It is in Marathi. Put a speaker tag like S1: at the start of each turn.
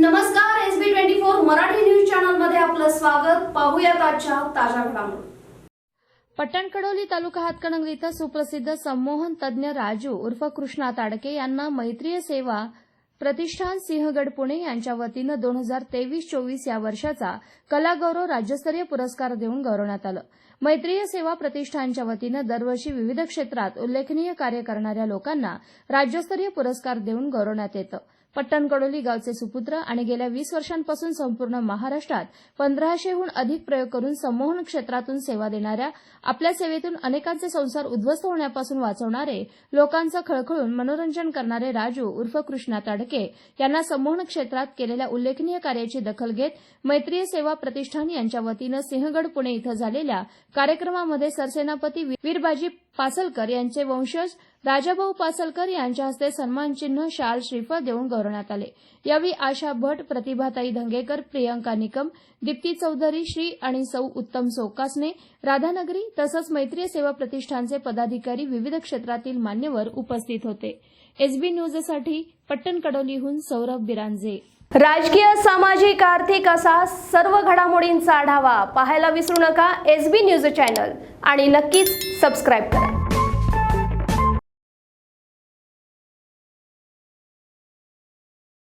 S1: नमस्कार S B twenty four Marathi news चॅनलमध्ये आपलं स्वागत. पाहूयात आजच्या ताज्या घडामोडी.
S2: पट्टणकडोली तालुका हातकणंगले इथं सुप्रसिद्ध संमोहन तज्ज्ञ राजू उर्फ कृष्णा ताडके यांना मैत्रीय सेवा प्रतिष्ठान सिंहगड पुणे यांच्या वतीनं दोन हजार तेवीस चोवीस या वर्षाचा कलागौरव राज्यस्तरीय पुरस्कार देऊन गौरवण्यात आलं. मैत्रीय सेवा प्रतिष्ठानच्या वतीनं दरवर्षी विविध क्षेत्रात उल्लेखनीय कार्य करणाऱ्या लोकांना राज्यस्तरीय पुरस्कार देऊन गौरवण्यात येतं. पट्टणकडोली गावचे सुपुत्र आणि गेल्या वीस वर्षांपासून संपूर्ण महाराष्ट्रात पंधराशेहून अधिक प्रयोग करून संमोहन क्षेत्रातून सेवा देणाऱ्या आपल्या सेवेतून अनेकांचे संसार उद्ध्वस्त होण्यापासून वाचवणारे लोकांचं खळखळून मनोरंजन करणारे राजू उर्फ कृष्णा ताडके यांना संमोहन क्षेत्रात केलेल्या उल्लेखनीय कार्याची दखल घेत मैत्रीय सेवा प्रतिष्ठान यांच्या वतीनं सिंहगड पुणे इथं झालेल्या कार्यक्रमामध्ये सरसेनापती वीरबाजी पासलकर यांचे वंशज राजाभाऊ पासलकर यांच्या हस्ते सन्मानचिन्ह शाल श्रीफळ देऊन गौरवण्यात आले. यावेळी आशा भट प्रतिभाताई धंगेकर प्रियंका निकम दीप्ती चौधरी श्री आणि सौ उत्तम सोकासने राधानगरी तसंच मैत्रीय सेवा प्रतिष्ठानचे पदाधिकारी विविध क्षेत्रातील मान्यवर उपस्थित होते. एसबी न्यूजसाठी पट्टण कडोलीहून सौरभ बिरांजे.
S1: राजकीय सामाजिक आर्थिक असा सर्व घडामोडींचा आढावा पाहायला विसरू नका एस बी न्यूज चॅनल आणि नक्कीच सबस्क्राईब करा.